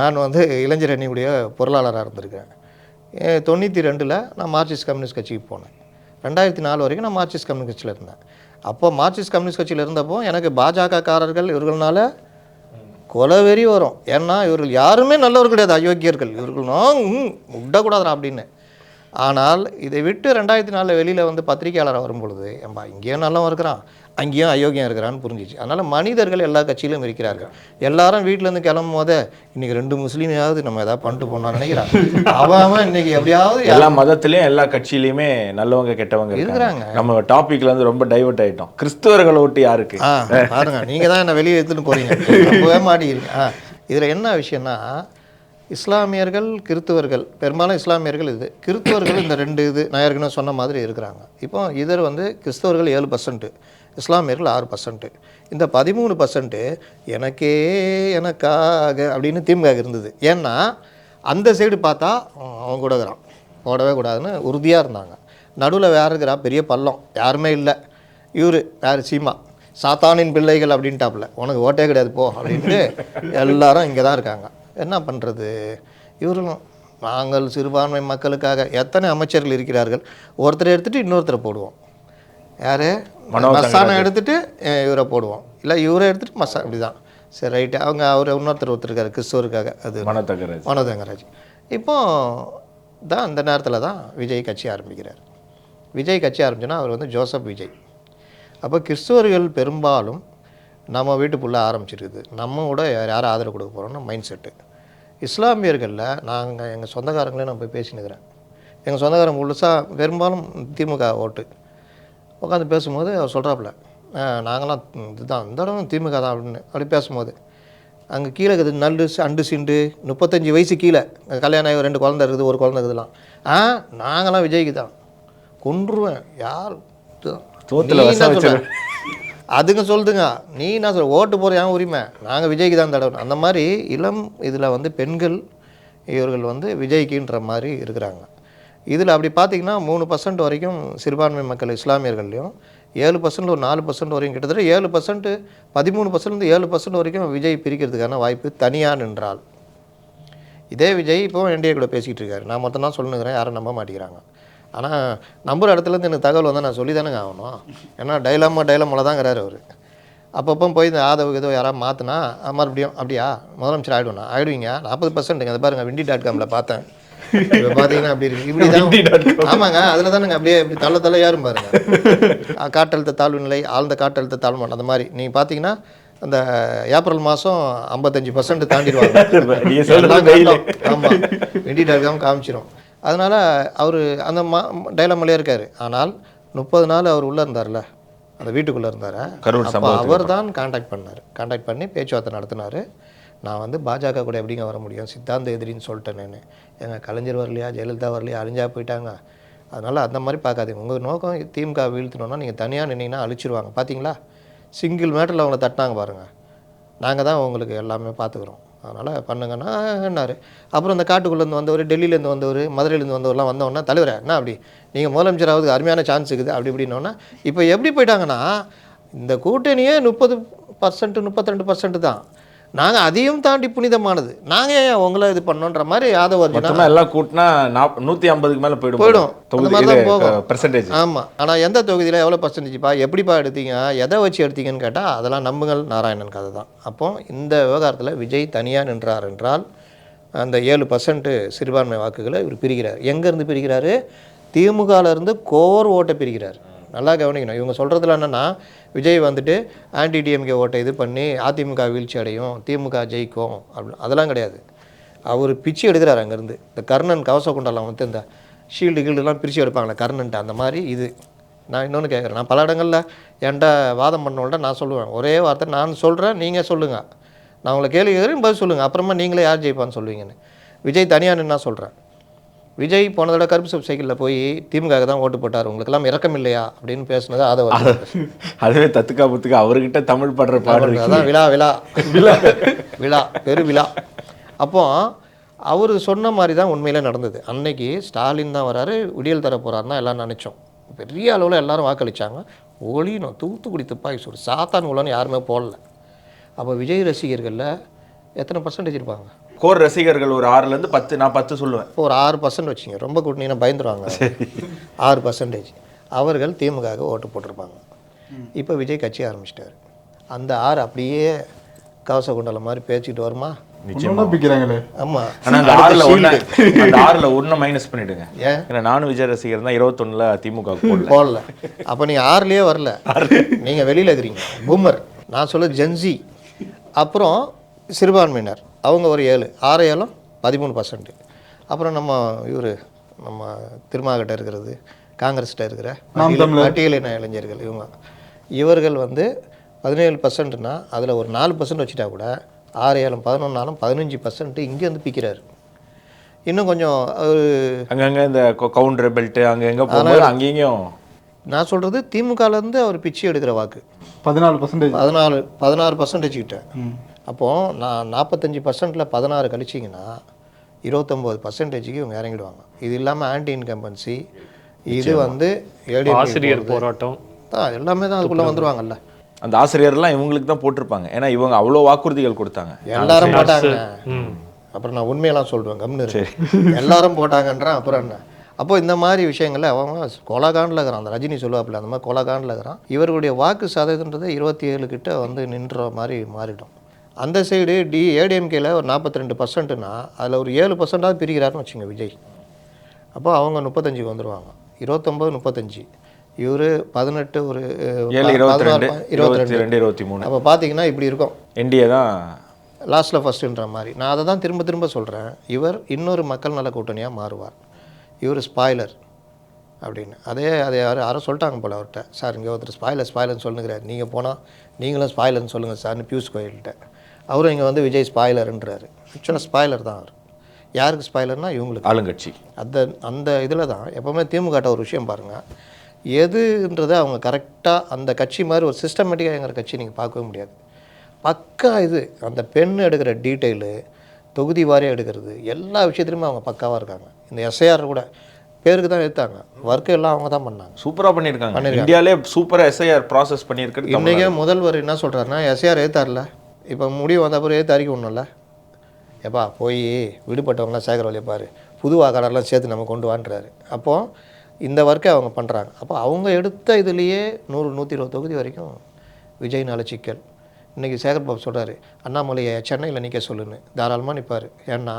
நான் வந்து இளைஞர் அணியுடைய பொருளாளராக இருந்திருக்கேன். தொண்ணூற்றி ரெண்டில் நான் மார்க்சிஸ்ட் கம்யூனிஸ்ட் கட்சிக்கு போனேன். ரெண்டாயிரத்தி நாலு வரைக்கும் நான் மார்க்சிஸ்ட் கம்யூனிஸ்ட் கட்சியில் இருந்தேன். அப்போ மார்க்சிஸ்ட் கம்யூனிஸ்ட் கட்சியில் இருந்தப்போ எனக்கு பாஜக காரர்கள் இவர்கள்னால கொலவெறி வரும். ஏன்னா இவர்கள் யாருமே நல்லவர் கிடையாது அயோக்கியர்கள். இவர்கள் நான் ம், அப்படின்னு. ஆனால் இதை விட்டு ரெண்டாயிரத்தி நாலில் வெளியில் வந்து பத்திரிகையாளராக வரும் பொழுது ஏம்பா இங்கேயும் நல்லவன் இருக்கிறான் அங்கேயும் அயோக்கியம் இருக்கிறான்னு புரிஞ்சிச்சு. அதனால் மனிதர்கள் எல்லா கட்சியிலும் இருக்கிறார்கள். எல்லாரும் வீட்டிலேருந்து கிளம்பும் போதே இன்னைக்கு ரெண்டு முஸ்லீமையாவது நம்ம ஏதாவது பண்ணிட்டு போனோம்னு நினைக்கிறான். அவன் இன்னைக்கு எப்படியாவது [laughs] எல்லா மதத்திலயும் எல்லா கட்சியிலயுமே நல்லவங்க கெட்டவங்க இருக்கிறாங்க. நம்ம டாபிக்ல இருந்து ரொம்ப டைவர்ட் ஆயிட்டோம். கிறிஸ்துவர்களை ஒட்டி யாருக்கு? பாருங்க நீங்கள் தான் என்ன வெளியே எடுத்துன்னு போகிறீங்க நம்பவே மாட்டேங்கிறீங்க இதில் என்ன விஷயம்னா இஸ்லாமியர்கள் கிறித்துவர்கள் பெரும்பாலும் இஸ்லாமியர்கள் இது. கிறித்துவர்கள் இந்த ரெண்டு இது நான் ஏற்கனவே சொன்ன மாதிரி இருக்கிறாங்க. இப்போ இதர் வந்து கிறிஸ்தவர்கள் ஏழு பர்சன்ட்டு இஸ்லாமியர்கள் ஆறு பர்சன்ட்டு இந்த பதிமூணு பர்சன்ட்டு எனக்கே எனக்காக அப்படின்னு திமுக இருந்தது. ஏன்னா அந்த சைடு பார்த்தா அவன் கூட இருக்கிறான். போடவே கூடாதுன்னு உறுதியாக இருந்தாங்க. நடுவில் வேறு இருக்கிறா பெரிய பள்ளம். யாருமே இல்லை. இவர் யார்? சீமா. சாத்தானின் பிள்ளைகள் அப்படின்ட்டாப்புல. உனக்கு ஓட்டே கிடையாது போ அப்படின்ட்டு எல்லாரும் இங்கே தான் இருக்காங்க. என்ன பண்ணுறது இவர்களும் நாங்கள் சிறுபான்மை மக்களுக்காக எத்தனை அமைச்சர்கள் இருக்கிறார்கள்? ஒருத்தரை எடுத்துட்டு இன்னொருத்தரை போடுவோம். யார்? எடுத்துட்டு அஹ், இவரை போடுவோம். இல்லை இவரை எடுத்துட்டு மசா இப்படி தான் சரி ரைட்டு. அவங்க அவர் இன்னொருத்தர் ஒருத்தருக்காரு கிறிஸ்தவருக்காக. அது மனத்தகராஜ் மனோதங்கராஜ் இப்போ தான் இந்த நேரத்தில் தான் விஜய் கட்சி ஆரம்பிக்கிறார். விஜய் கட்சி ஆரம்பிச்சுன்னா அவர் வந்து ஜோசப் விஜய். அப்போ கிறிஸ்துவர்கள் பெரும்பாலும் நம்ம வீட்டுக்குள்ளே ஆரம்பிச்சிருக்குது. நம்ம கூட யார் யார் ஆதரவு கொடுக்க போகிறோம்னு மைண்ட் செட்டு இஸ்லாமியர்களில் நாங்கள் எங்கள் சொந்தக்காரங்களே நான் போய் பேசினுக்கிறேன். எங்கள் சொந்தக்காரங்க முழுசாக பெரும்பாலும் திமுக ஓட்டு. உட்காந்து பேசும்போது அவர் சொல்கிறாப்புல நாங்களாம் இதுதான் இந்த தடவை திமுக தான் அப்படின்னு அப்படி பேசும்போது அங்கே கீழே இருக்குது நண்டு அண்டு சிண்டு முப்பத்தஞ்சு வயசு கீழே கல்யாணம் ஆகி ரெண்டு குழந்தை இருக்குது ஒரு குழந்தை இருக்குதுலாம். ஆ நாங்களாம் விஜய்க்கு தான். கொன்றுவேன். யார். தோத்துல அதுங்க சொல்லுதுங்க. நீ என்ன சொல் ஓட்டு போகிற ஏன் உரிமை? நாங்கள் விஜய்க்கு தான் தடவை அந்த மாதிரி இளம் இதில் வந்து பெண்கள் இவர்கள் வந்து விஜய்க்குன்ற மாதிரி இருக்கிறாங்க. இதில் அப்படி பார்த்தீங்கன்னா மூணு பர்சன்ட் வரைக்கும் சிறுபான்மை மக்கள் இஸ்லாமியர்கள்லையும் ஏழு பர்சன்ட் ஒரு நாலு பர்சன்ட் வரைக்கும் கிட்டத்தட்ட ஏழு பர்சன்ட் பதிமூணு பர்சன்ட் ஏழு பர்சன்ட் வரைக்கும் விஜய் பிரிக்கிறதுக்கான வாய்ப்பு தனியாக நின்றால். இதே விஜய் இப்போ என்டிஏ கூட பேசிகிட்டு இருக்காரு. நான் மொத்தம் தான் சொல்லுங்கிறேன் யாரும் நம்ப மாட்டேங்கிறாங்க. ஆனால் நம்புற இடத்துலேருந்து எனக்கு தகவல் வந்தால் நான் சொல்லி தானேங்க ஆகணும். ஏன்னா டைலாமா டைலாமில் தாங்கிறாரு அவர். அப்பப்போ போய் இந்த ஆதரவு ஏதோ யாராவது மாற்றினா மறுபடியும் அப்படியா? முதலமைச்சர் ஆகிடுவேண்ணா ஆகிடுவீங்க நாற்பது பர்சன்ட்டுங்க அதை பாருங்க விண்டி டாட் காமில் பார்த்தேன். இப்போ பார்த்தீங்கன்னா அப்படி இருக்கு. இப்படி தான் ஆமாங்க. அதில் தானுங்க அப்படியே இப்படி தள்ள தள்ள யாரும் பாருங்க. காற்றழுத்த தாழ்வு நிலை ஆழ்ந்த காற்றழுத்த தாழ்வு அந்த மாதிரி. நீங்கள் பார்த்தீங்கன்னா அந்த ஏப்ரல் மாதம் ஐம்பத்தஞ்சு பர்சன்ட் தாண்டிடுவாங்க. [laughs] நீங்க சொல்றது எல்லாம் வெயில். காட்டும். ஆமா. வெண்டி டாட் காம் காமிச்சிரும். அதனால் அவர் அந்த மா டைலமிலே இருக்கார். ஆனால் முப்பது நாள் அவர் உள்ளே இருந்தார்ல அந்த வீட்டுக்குள்ளே இருந்தார்? அப்போ அவர் தான் காண்டாக்ட் பண்ணார். காண்டாக்ட் பண்ணி பேச்சுவார்த்தை நடத்தினார். நான் வந்து பாஜக கூட எப்படிங்க வர முடியும்? சித்தாந்த எதிரின்னு சொல்லிட்டேன் நான். எங்கள் கலைஞர் வரலையா? ஜெயலலிதா வரலையா? அழிஞ்சா போயிட்டாங்க. அதனால் அந்த மாதிரி பார்க்காதீங்க. உங்கள் நோக்கம் திமுக வீழ்த்தணும்னா நீங்கள் தனியாக நின்னீங்கன்னா அழிச்சிருவாங்க. பார்த்தீங்களா சிங்கிள் மேட்டரில் அவங்கள தட்டினாங்க பாருங்கள் நாங்கள் தான் உங்களுக்கு எல்லாமே பார்த்துக்குறோம். அதனால் பண்ணுங்கன்னா என்னார். அப்புறம் இந்த காட்டுக்குள்ளேருந்து வந்தவர் டெல்லியிலேருந்து வந்தவர் மதுரையிலேருந்து வந்தவர்லாம் வந்தோன்னா தலைவரே என்ன அப்படி? நீங்கள் முதலமைச்சர் ஆகுது அருமையான சான்ஸ் இருக்குது அப்படி இப்படின்னோன்னா இப்போ எப்படி போயிட்டாங்கன்னா இந்த கூட்டணியே முப்பது பர்சன்ட் முப்பத்திரெண்டு பர்சன்ட் தான். நாங்கள் அதையும் தாண்டி புனிதமானது. நாங்கள் ஏன் உங்களை இது பண்ணோன்ற மாதிரி யாதவ் அர்ஜுனா எல்லாம் கூட்டினா நூற்றி ஐம்பதுக்கு மேலே போயிடும்? போயிடும். அந்த மாதிரி தான் போகும். பெர்சன்டேஜ் ஆமாம் ஆனால் எந்த தொகுதியில் எவ்வளோ பர்சன்டேஜ்ப்பா எப்படிப்பா எடுத்தீங்க எதை வச்சு எடுத்தீங்கன்னு கேட்டால் அதெல்லாம் நம்புங்கள் நாராயணன் கதை தான். அப்போ இந்த விவகாரத்தில் விஜய் தனியாக நின்றார் என்றால் அந்த ஏழு பர்சன்ட் சிறுபான்மை வாக்குகளை இவர் பிரிக்கிறார் எங்கேருந்து பிரிக்கிறாரு? திமுகலேருந்து கோர் ஓட்டை பிரிக்கிறார். நல்லா கவனிக்கணும். இவங்க சொல்கிறதுல என்னென்னா விஜய் வந்துட்டு ஆன்டி டிஎம்கே ஓட்டை இது பண்ணி அதிமுக வீழ்ச்சி அடையும் திமுக ஜெயிக்கும் அப்படி அதெல்லாம் கிடையாது. அவர் பிச்சு எடுக்கிறார் அங்கேருந்து. இந்த கர்ணன் கவச குண்டெல்லாம் வந்து இந்த ஷீல்டு கீல்டுலாம் பிரித்து எடுப்பாங்களே கர்ணன்ட்டு. அந்த மாதிரி இது. நான் இன்னொன்று கேட்குறேன். நான் பல இடங்களில் என்கிட்ட வாதம் பண்ணவங்கள்ட்ட நான் சொல்லுவேன். ஒரே வார்த்தை நான் சொல்கிறேன் நீங்கள் சொல்லுங்கள் நான் உங்களை கேள்வி கேட்குறேன் பதில் சொல்லுங்கள் அப்புறமா நீங்களே யார் ஜெயிப்பான்னு சொல்லுவீங்கன்னு. விஜய் தனியாக நான் சொல்கிறேன் விஜய் போன தடவை கருப்பு சப் சைக்கிளில் போய் திமுக தான் ஓட்டு போட்டார். உங்களுக்கெல்லாம் இறக்கம் இல்லையா? அப்படின்னு பேசுனது அதை அதுவே தத்துக்கா புத்துக்கா அவர்கிட்ட தமிழ் படுற பாடு இருக்கு. அதான் விழா விழா. விழா. விழா பெரு விழா. அப்போ அவர் சொன்ன மாதிரி தான் உண்மையிலே நடந்தது. அன்னைக்கு ஸ்டாலின் தான் வராரு விடியல் தர போகிறாருன்னு எல்லாம் நினச்சோம். பெரிய அளவில் எல்லாரும் வாக்களிச்சாங்க. ஒளியணும் தூத்துக்குடி துப்பாக்கி சூடு. சாத்தான் உள்ளன்னு யாருமே போடல. அப்போ விஜய் ரசிகர்களில் எத்தனை பர்சன்டேஜ் இருப்பாங்க? கோர் ரசிகர்கள் ஒரு ஆறுல இருந்து பத்து நான் பத்து சொல்லுவேன். இப்போ ஒரு ஆறு பர்சன்ட் வச்சுங்க. ரொம்ப கூட்டினீங்கன்னா பயந்துருவாங்க. ஆறு பர்சன்டேஜ் அவர்கள் திமுகவுக்கு ஓட்டு போட்டிருப்பாங்க. இப்போ விஜய் கட்சி ஆரம்பிச்சிட்டாரு. அந்த ஆறு அப்படியே கவச குண்டலம் மாதிரி பேச்சுக்கிட்டு வருமா? ஒன்னொன்னா பிக்கிறாங்களே ஆமாம் ஆனா அந்த ஆறுல ஒண்ணு அந்த ஆறுல ஒண்ணு மைனஸ் பண்ணிடுங்க. ஏன் ஏன்னா நானும் விஜய் ரசிகர் தான் இருபத்தொன்னுல திமுக போடல. போடல. அப்போ நீங்கள் ஆறுலேயே வரல. நீங்கள் வெளியில் இருக்கிறீங்க பூமர். நான் சொல்ல ஜென்சி அப்புறம் சிறுபான்மையினர். அவங்க ஒரு ஏழு ஆறு ஏழும் பதிமூணு பர்சன்ட் அப்புறம் நம்ம இவர் நம்ம திருமாகிட்ட இருக்கிறது காங்கிரஸ்கிட்ட இருக்கிற பட்டியல் பட்டியலின இளைஞர்கள் இவங்க. இவர்கள் வந்து பதினேழு பர்சன்ட்னா அதில் ஒரு நாலு பர்சன்ட் வச்சுட்டா கூட ஆறு ஏழும் பதினொன்னாலும் பதினஞ்சு பர்சன்ட் இங்கேருந்து பிக்கிறாரு. இன்னும் கொஞ்சம் அங்கங்க இந்த கவுண்டர் பெல்ட் அங்க எங்க போகும்போது அங்கேயும் நான் சொல்கிறது திமுகலேருந்து அவர் பிச்சை எடுக்கிற வாக்கு. பதினாலு பர்சன்டேஜ் பதினாலு பதினாறு பர்சன்டேஜ் கிட்ட அப்போது நான் நாற்பத்தஞ்சு பர்சன்ட்டில் பதினாறு கழிச்சிங்கன்னா இருபத்தொம்போது பர்சன்டேஜுக்கு இவங்க இறங்கிடுவாங்க. இது இல்லாமல் ஆன்டி இன்கம்பன்சி இது வந்து ஆசிரியர் போராட்டம் தான் எல்லாமே தான் அதுக்குள்ளே வந்துருவாங்கல்ல. அந்த ஆசிரியர்லாம் இவங்களுக்கு தான் போட்டிருப்பாங்க. ஏன்னா இவங்க அவ்வளோ வாக்குறுதிகள் கொடுத்தாங்க. எல்லாரும் போட்டாங்க. ம். அப்புறம் நான் உண்மையெல்லாம் சொல்லுவேன் கம்னு. எல்லாரும் போட்டாங்கன்றான் அப்புறம் என்ன? அப்போ இந்த மாதிரி விஷயங்கள்ல அவன் கொலகாண்டில் இருக்கிறான். அந்த ரஜினி சொல்லுவாப்புல அந்த மாதிரி கொலகாண்டில் இருக்கிறான். இவர்களுடைய வாக்கு சதவீதன்றது இருபத்தி ஏழு கிட்ட வந்து நின்ற மாதிரி மாறிடும். அந்த சைடு டி ஏடிஎம்கேல ஒரு நாற்பத்தி ரெண்டு பர்சன்ட்னா அதில் ஒரு ஏழு பர்சன்டாவது பிரிக்கிறாருன்னு வச்சுங்க விஜய். அப்போ அவங்க முப்பத்தஞ்சுக்கு வந்துடுவாங்க இருபத்தொம்பது முப்பத்தஞ்சு. இவர் பதினெட்டு ஒரு இருபத்தி ரெண்டு இருபத்தி மூணு. அப்போ பார்த்தீங்கன்னா இப்படி இருக்கும். என்டிஏ தான் லாஸ்ட்டில் ஃபஸ்ட்டுன்ற மாதிரி. நான் அதை தான் திரும்ப திரும்ப சொல்கிறேன் இவர் இன்னொரு மக்கள் நல கூட்டணியாக மாறுவார். இவர் ஸ்பாய்லர் அப்படின்னு. அதே அதை யார் யாரோ சொல்லிட்டாங்க போல அவர்கிட்ட. சார் இங்கே ஒருத்தர் ஸ்பாய்லர் ஸ்பாய்லர்னு சொல்லுங்கிறார் நீங்கள் போனால் நீங்களும் ஸ்பாய்லர்னு சொல்லுங்கள் சார்னு பியூஷ் கோயில்கிட்ட. அவரும் இங்கே வந்து விஜய் ஸ்பாய்லர்ன்றாரு. ஆக்சுவலாக ஸ்பாய்லர் தான் அவர். யாருக்கு ஸ்பாய்லர்னா இவங்களுக்கு. ஆளுங்கட்சி. அந்த அந்த இதில் தான் எப்போவுமே திமுகட்ட ஒரு விஷயம் பாருங்கள் எதுன்றதை அவங்க கரெக்டாக அந்த கட்சி மாதிரி ஒரு சிஸ்டமேட்டிக்காக எங்கிற கட்சி நீங்கள் பார்க்கவே முடியாது. பக்கா இது அந்த பெண் எடுக்கிற டீட்டெயிலு தொகுதி வாரியாக எடுக்கிறது எல்லா விஷயத்துலையுமே அவங்க பக்காவாக இருக்காங்க. இந்த எஸ்ஐஆர் கூட பேருக்கு தான் எடுத்தாங்க. ஒர்க்கு எல்லாம் அவங்க தான் பண்ணாங்க. சூப்பரா பண்ணியிருக்காங்க. இந்தியாலே சூப்பரா எஸ்ஐஆர் ப்ராசஸ் பண்ணியிருக்கிறது தமிழ்நாடு. இன்றைக்கே முதல்வர் என்ன சொல்கிறாருன்னா எஸ்ஐஆர் ஏற்றார்ல இப்போ முடிவு வந்த பிறகு ஏற்று அறிக்கை ஒன்றும்ல எப்பா போய் விடுபட்டவங்களாம் சேகர வழியை பாரு. புது வாக்காளர்லாம் சேர்த்து நம்ம கொண்டு வான்றாரு. அப்போது இந்த ஒர்க்கை அவங்க பண்ணுறாங்க அப்போ அவங்க எடுத்த இதுலேயே நூறு நூற்றி இருபது தொகுதி வரைக்கும் விஜய்னால சிக்கல். இன்றைக்கி சேகர் பாபு சொல்கிறாரு அண்ணாமலையை சென்னையில் நிற்க சொல்லுன்னு. தாராளமாக நிற்பார் ஏன்னா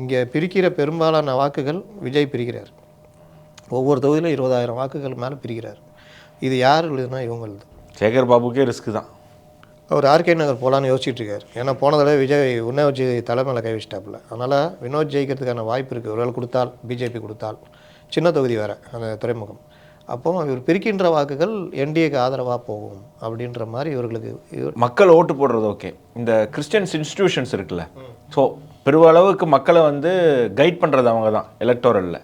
இங்கே பிரிக்கிற பெரும்பாலான வாக்குகள் விஜய் பிரிக்கிறார். ஒவ்வொரு தொகுதியிலும் இருபதாயிரம் வாக்குகள் மேலே பிரிக்கிறார். இது யார் எழுதுனா இவங்களுது. சேகர் பாபுக்கே ரிஸ்க் தான். அவர் ஆர்கே நகர் போகலான்னு யோசிச்சுட்டு இருக்காரு. ஏன்னா போன தடவை விஜய் உன்ன வச்சு தலைமையில கை வச்சிட்டாப்புல. அதனால் வினோத் ஜெயிக்கிறதுக்கான வாய்ப்பு இருக்குது ஒருவேளை கொடுத்தால் பிஜேபி கொடுத்தால். சின்ன தொகுதி வேறு அந்த துறைமுகம். அப்போ இவர் பிரிக்கின்ற வாக்குகள் என்டிஏக்கு ஆதரவாக போகும் அப்படின்ற மாதிரி இவர்களுக்கு மக்கள் ஓட்டு போடுறது ஓகே. இந்த கிறிஸ்டியன்ஸ் இன்ஸ்டிடியூஷன்ஸ் இருக்குல்ல. ஸோ பெருவளவுக்கு மக்களை வந்து கைட் பண்ணுறது அவங்க தான் எலக்டோரலில்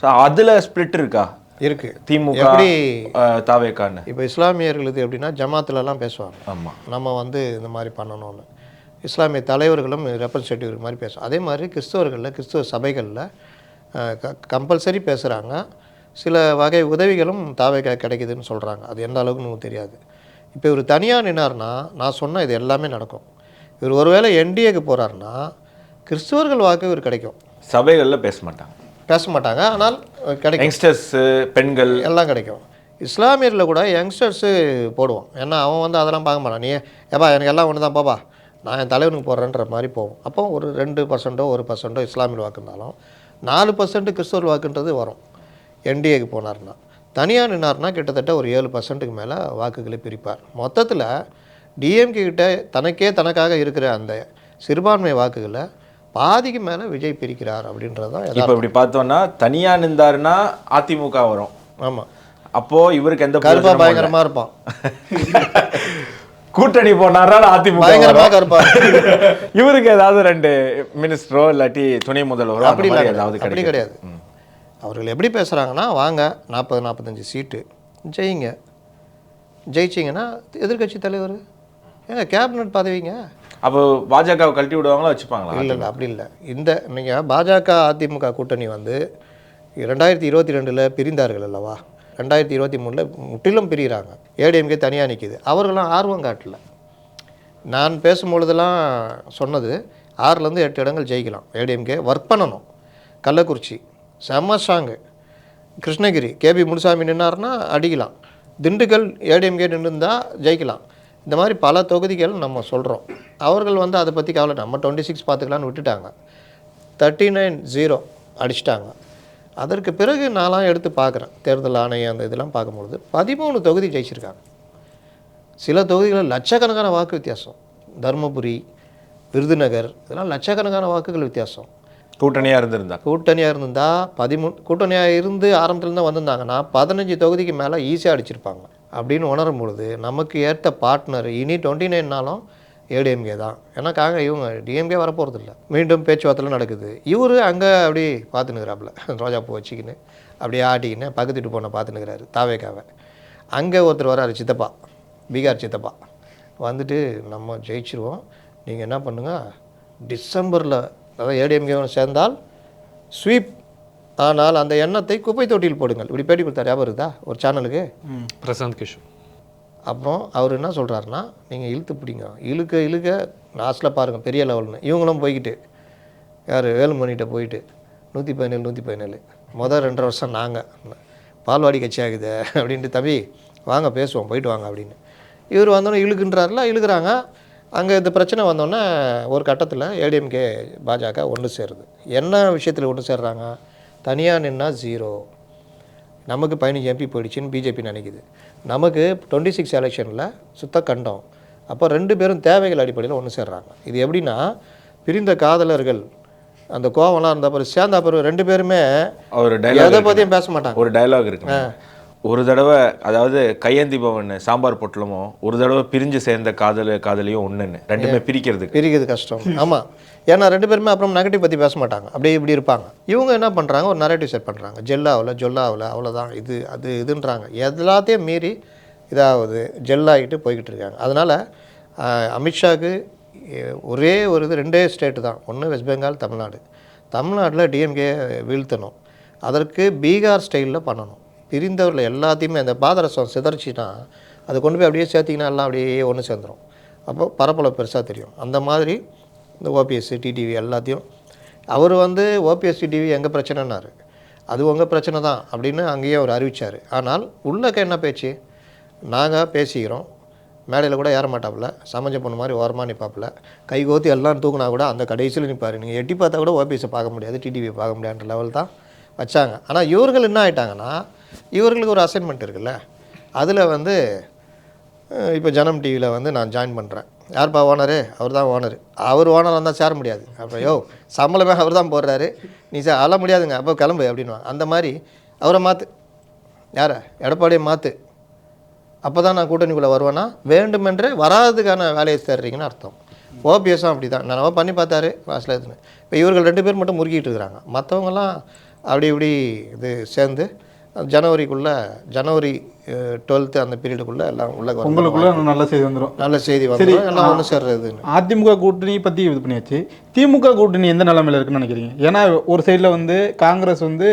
ஸோ அதில் ஸ்பிளிட் இருக்கா? இருக்குது திமுக எப்படி தாவேக்கான்னு. இப்போ இஸ்லாமியர்களுக்கு எப்படின்னா ஜமாத்துலலாம் பேசுவாங்க. ஆமாம் நம்ம வந்து இந்த மாதிரி பண்ணணும்னு. இஸ்லாமிய தலைவர்களும் ரெப்ரசன்டேட்டிவ் மாதிரி பேசும் அதே மாதிரி கிறிஸ்தவர்களில் கிறிஸ்துவ சபைகளில் கம்பல்சரி பேசுகிறாங்க சில வகை உதவிகளும் தாவே கிடைக்குதுன்னு சொல்கிறாங்க அது எந்த அளவுக்கு நமக்கு தெரியாது. இப்போ இவர் தனியாக நின்னார்னா நான் சொன்ன இது எல்லாமே நடக்கும். இவர் ஒருவேளை என்டிஏக்கு போகிறாருன்னா கிறிஸ்துவர்கள் வாக்கு இவர் கிடைக்கும். சபைகளில் பேச மாட்டாங்க. பேச மாட்டாங்க ஆனால் கிடைக்கும். யங்ஸ்டர்ஸு பெண்கள். எல்லாம் கிடைக்கும். இஸ்லாமியரில் கூட யங்ஸ்டர்ஸு போடுவோம் ஏன்னா அவன் வந்து அதெல்லாம் பார்க்க மாட்டான். நீ ஏப்பா எனக்கு எல்லாம் ஒன்று தான் பாப்பா. நான் என் தலைவனுக்கு போடுறேன்ற மாதிரி போவோம் அப்போ ஒரு ரெண்டு பர்சன்ட்டோ ஒரு பர்சன்ட்டோ இஸ்லாமியர் வாக்கு இருந்தாலும் நாலு பர்சன்ட் கிறிஸ்தவர் வாக்குன்றது வரும். என்டிஏக்கு போனார்னா தனியாக நின்னார்னா கிட்டத்தட்ட ஒரு ஏழு பர்சன்ட்டுக்கு மேலே வாக்குகளை பிரிப்பார். மொத்தத்தில் டிஎம்கே கிட்ட தனக்கே தனக்காக இருக்கிற அந்த சிறுபான்மை வாக்குகளை பாதிக்கு மேலே விஜய் பிரிக்கிறார் அப்படின்றது தான் இப்போ இப்படி பார்த்தோம்னா தனியாக நின்றாருன்னா அதிமுக வரும். ஆமாம் அப்போ இவருக்கு எந்த கருப்பா. பயங்கரமாக இருப்பான். [laughs] கூட்டணி போனாரா அதிமுக பயங்கரமாக. கருப்பா. [laughs] இவருக்கு ஏதாவது ரெண்டு மினிஸ்டரோ இல்லாட்டி துணை முதல்வரோ அப்படி ஏதாவது அப்படி கிடையாது. அவர்கள் எப்படி பேசுகிறாங்கன்னா வாங்க நாற்பது நாற்பத்தஞ்சு சீட்டு. ஜெயிங்க. ஜெயிச்சிங்கன்னா எதிர்க்கட்சி தலைவர். ஏங்க கேபினட் பதவிங்க. அப்போ பாஜகவை கழட்டி விடுவாங்களா வச்சுப்பாங்களா? இல்லை இல்லை அப்படி இல்லை. இந்த நீங்கள் பாஜக அதிமுக கூட்டணி வந்து ரெண்டாயிரத்தி இருபத்தி ரெண்டில் பிரிந்தார்கள் அல்லவா? ரெண்டாயிரத்தி இருபத்தி மூணில் முற்றிலும் பிரிகிறாங்க. ஏடிஎம்கே தனியாக நிற்கிது அவர்களாம் ஆர்வம் காட்டல. நான் பேசும்பொழுதெல்லாம் சொன்னது ஆறுலேருந்து எட்டு இடங்கள் ஜெயிக்கலாம். ஏடிஎம்கே ஒர்க் பண்ணணும். கள்ளக்குறிச்சி செம்ம ஸ்ட்ராங்கு கிருஷ்ணகிரி கேபி முனுசாமி நின்னார்னா அடிக்கலாம். திண்டுக்கல் ஏடிஎம்கே நின்றுந்தா ஜெயிக்கலாம். இந்த மாதிரி பல தொகுதிகள் நம்ம சொல்கிறோம் அவர்கள் வந்து அதை பற்றி கவலை நம்ம டுவெண்ட்டி சிக்ஸ் பார்த்துக்கலான்னு விட்டுட்டாங்க. தேர்ட்டி நைன் ஜீரோ அடிச்சிட்டாங்க. அதற்கு பிறகு நான்லாம் எடுத்து பார்க்குறேன். தேர்தல் ஆணையம் அந்த இதெல்லாம் பார்க்கும்பொழுது பதிமூணு தொகுதி ஜெயிச்சிருக்காங்க. சில தொகுதிகளில் லட்சக்கணக்கான வாக்கு வித்தியாசம். தருமபுரி விருதுநகர் இதெல்லாம் லட்சக்கணக்கான வாக்குகள் வித்தியாசம். கூட்டணியா இருந்திருந்தா? கூட்டணியாக இருந்தா பதிமூணு கூட்டணியாக இருந்து ஆரம்பத்துல தான் வந்திருந்தாங்கன்னா பதினஞ்சு தொகுதிக்கு மேலே ஈஸியாக அடிச்சிருப்பாங்க. அப்படின்னு உணரும் பொழுது நமக்கு ஏற்ற பார்ட்னர் இனி டுவெண்ட்டி நைன்னாலும் ஏடிஎம்கே தான். ஏன்னா காங்க இவங்க டிஎம்கே வரப்போகிறது இல்லை மீண்டும் பேச்சுவார்த்தைலாம் நடக்குது. இவர் அங்கே அப்படி பார்த்துனுக்குறாப்புல ரோஜா பூ வச்சுக்கின்னு அப்படியே ஆட்டிக்கின்னு பக்கத்து வீட்டு பொண்ணை பார்த்துனுக்கிறாரு தாவேக்காவை. அங்கே ஒருத்தர் வராரு சித்தப்பா. பீகார் சித்தப்பா. வந்துட்டு நம்ம ஜெயிச்சிருவோம். நீங்கள் என்ன பண்ணுங்கள் டிசம்பரில் அதாவது ஏடிஎம்கே சேர்ந்தால் ஸ்வீப் ஆனால் அந்த எண்ணத்தை குப்பை தொட்டியில் போடுங்கள். இப்படி பேட்டி கொடுத்தாரு. ஞாபகம் இருக்குதா? ஒரு சேனலுக்கு பிரசாந்த் கிஷோர் அப்புறம் அவர் என்ன சொல்கிறாருன்னா நீங்கள் இழுத்து பிடிங்க. இழுக்க இழுக்க லாஸ்ட்டில் பாருங்கள் பெரிய லெவல்னு இவங்களும் போய்கிட்டு யார்? வேலுமணிகிட்ட போயிட்டு நூற்றி பதினேழு நூற்றி பதினேழு மொதல் ரெண்டரை வருஷம் நாங்கள் பால்வாடி கட்சி ஆகுது அப்படின்ட்டு தம்பி வாங்க பேசுவோம் போயிட்டு வாங்க அப்படின்னு. இவர் வந்தோன்னே இழுக்குன்றாருல இழுக்கிறாங்க. அங்கே இந்த பிரச்சனை வந்தோடனே ஒரு கட்டத்தில் ஏடிஎம்கே பாஜக ஒன்று சேருது. என்ன விஷயத்தில் ஒன்று சேர்றாங்க? தனியாக நின்னா ஜீரோ நமக்கு பதினஞ்சு எம்பி போயிடுச்சுன்னு பிஜேபி நினைக்குது. நமக்கு டுவெண்ட்டி சிக்ஸ் எலெக்ஷனில் சுத்த கண்டம். அப்போ ரெண்டு பேரும் தேவைகள் அடிப்படையில் ஒன்று சேர்றாங்க. இது எப்படின்னா பிரிந்த காதலர்கள் அந்த கோவம்லாம் இருந்த பிறகு சேர்ந்த பிறகு ரெண்டு பேருமே ஒரு எதை பற்றியும் பேச மாட்டாங்க. ஒரு டைலாக் இருக்கு ஒரு தடவை அதாவது கையேந்தி பவன் சாம்பார் பொட்டலமும் ஒரு தடவை பிரிஞ்சு சேர்ந்த காதல் காதலியும் ஒண்ணுன்னு. ரெண்டுமே பிரிக்கிறதுக்கு பிரிக்கிறது. கஷ்டம். [laughs] ஆமாம் ஏன்னா ரெண்டு பேருமே அப்புறம் நெகட்டிவ் பற்றி பேச மாட்டாங்க. அப்படியே இப்படி இருப்பாங்க. இவங்க என்ன பண்ணுறாங்க ஒரு நரேட்டிவ் செட் பண்ணுறாங்க ஜெல்லாவில் ஜொல்லாவில் அவ்வளோதான் இது அது இதுன்றாங்க. எல்லாத்தையும் மீறி இதாவது ஜெல்லாகிட்டு போய்கிட்டு இருக்காங்க. அதனால் அமித்ஷாவுக்கு ஒரே ஒரு இது ரெண்டே ஸ்டேட்டு தான். ஒன்று வெஸ்ட் பெங்கால் தமிழ்நாடு. தமிழ்நாட்டில் டிஎம்கே வீழ்த்தணும். அதற்கு பீகார் ஸ்டைலில் பண்ணணும். பிரிந்தவரில் எல்லாத்தையுமே அந்த பாதரசம் சிதறிச்சுன்னா அது கொண்டு போய் அப்படியே சேர்த்திங்கன்னா எல்லாம் அப்படியே ஒன்று சேர்ந்துடும் அப்போ பரப்பளவு பெருசாக தெரியும். அந்த மாதிரி இந்த ஓபிஎஸ்சி டிடிவி எல்லாத்தையும். அவர் வந்து ஓபிஎஸ் டிடிவி எங்கள் பிரச்சனைனாரு அது உங்கள் பிரச்சனை தான் அப்படின்னு அங்கேயே அவர் அறிவிச்சார். ஆனால் உள்ளக்க என்ன பேச்சு? நாங்கள் பேசிக்கிறோம். மேடையில் கூட ஏற மாட்டாப்புல. சமைஞ்ச பொண்ணு மாதிரி ஓரமாக நிற்பாப்புல கை கோத்தி எல்லாம் தூக்குனா கூட அந்த கடைசியில் நிற்பார் நீங்கள் எட்டி பார்த்தா கூட ஓபிஎஸை பார்க்க முடியாது டிடிவியை பார்க்க முடியாதுன்ற லெவல் தான். வச்சாங்க. ஆனால் இவர்கள் என்ன ஆயிட்டாங்கன்னா இவர்களுக்கு ஒரு அசைன்மெண்ட் இருக்குல்ல. அதில் வந்து இப்போ ஜனம் டிவியில் வந்து நான் ஜாயின் பண்ணுறேன் யார்ப்பா ஓனரு? அவர் தான் ஓனர். அவர் ஓனராக இருந்தால் சேர முடியாது. அப்போ யோ சம்பளமே அவர் தான் போடுறாரு. நீ சே அழ முடியாதுங்க. அப்போ கிளம்பு அப்படின்வாங்க அந்த மாதிரி அவரை மாற்று யாரை? எடப்பாடியை மாற்று அப்போ தான் நான் கூட்டணிக்குள்ளே வருவேன்னா வேண்டுமென்றே வராததுக்கான வேலையை தேடுறீங்கன்னு அர்த்தம். ஓபிஎஸும் அப்படி தான் நான் பண்ணி பார்த்தாரு வாசல் எதுன்னு இப்போ இவர்கள் ரெண்டு பேர் மட்டும் முறுக்கிட்டு இருக்கிறாங்க. மற்றவங்கெல்லாம் அப்படி இப்படி இது சேர்ந்து ஜனவரிக்குள்ளே ஜனவரி டுவெல்த்து அந்த பீரியடுக்குள்ளே எல்லாம் உள்ள உங்களுக்குள்ள நல்ல செய்தி வந்துடும் நல்ல செய்தி வந்து எல்லாம் ஒன்று சேர்றதுன்னு அதிமுக கூட்டணி பற்றி இது பண்ணியாச்சு. திமுக கூட்டணி எந்த நிலைமையில இருக்குன்னு நினைக்கிறீங்க? ஏன்னா ஒரு சைடில் வந்து காங்கிரஸ் வந்து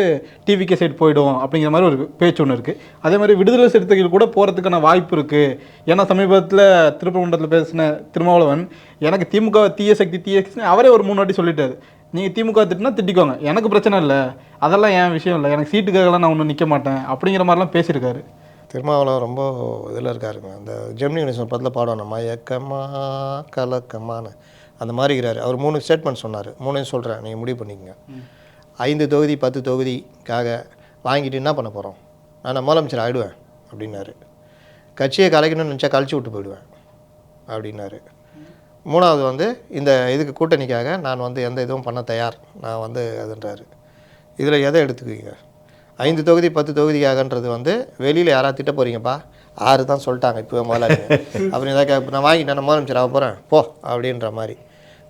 டிவிகே சைடு போயிடும் அப்படிங்கிற மாதிரி ஒரு பேச்சு ஒன்று இருக்குது அதே மாதிரி விடுதலை சிறுத்தைகள் கூட போகிறதுக்கான வாய்ப்பு இருக்குது ஏன்னா சமீபத்தில் திருப்பரங்குன்றத்தில் பேசின திருமாவளவன் எனக்கு திமுக தீய சக்தி தீய சக்தி அவரே ஒரு மூணு வாட்டி சொல்லிட்டாரு. நீங்கள் திமுக திட்டினா திட்டிக்கோங்க. எனக்கு பிரச்சனை இல்லை. அதெல்லாம் என் விஷயம் இல்லை. எனக்கு சீட்டுக்காகலாம் நான் ஒன்றும் நிற்க மாட்டேன். அப்படிங்கிற மாதிரிலாம் பேசியிருக்காரு. திருமாவளவன் ரொம்ப இதில் இருக்காருங்க. அந்த ஜெமினி கணேசன் படத்தில் நம்ம மயக்கமா கலக்கமான்னு. அந்த மாதிரி இருக்கிறாரு. அவர் மூணு ஸ்டேட்மெண்ட் சொன்னார். மூணையும் சொல்கிறேன் நீங்கள் முடிவு பண்ணிக்கங்க. ஐந்து தொகுதி பத்து தொகுதிக்காக வாங்கிட்டு என்ன பண்ண போகிறோம் நான் முதலமைச்சர் ஆகிடுவேன் அப்படின்னாரு. கட்சியை கலைக்கணும்னு நினச்சா கழிச்சு விட்டு போயிடுவேன் அப்படின்னாரு. மூணாவது வந்து இந்த இதுக்கு கூட்டணிக்காக நான் வந்து எந்த இதுவும் பண்ண தயார். நான் வந்து அதுன்றாரு. இதில் எதை எடுத்துக்குவீங்க? ஐந்து தொகுதி பத்து தொகுதிக்காகன்றது வந்து வெளியில் யாராவது திட்ட போகிறீங்கப்பா ஆறு தான் சொல்லிட்டாங்க இப்போ முதல்ல அப்புறம் ஏதாவது கே- நான் வாங்கிட்டேன் நான் முதலமைச்சர் ஆக போகிறேன் போ அப்படின்ற மாதிரி.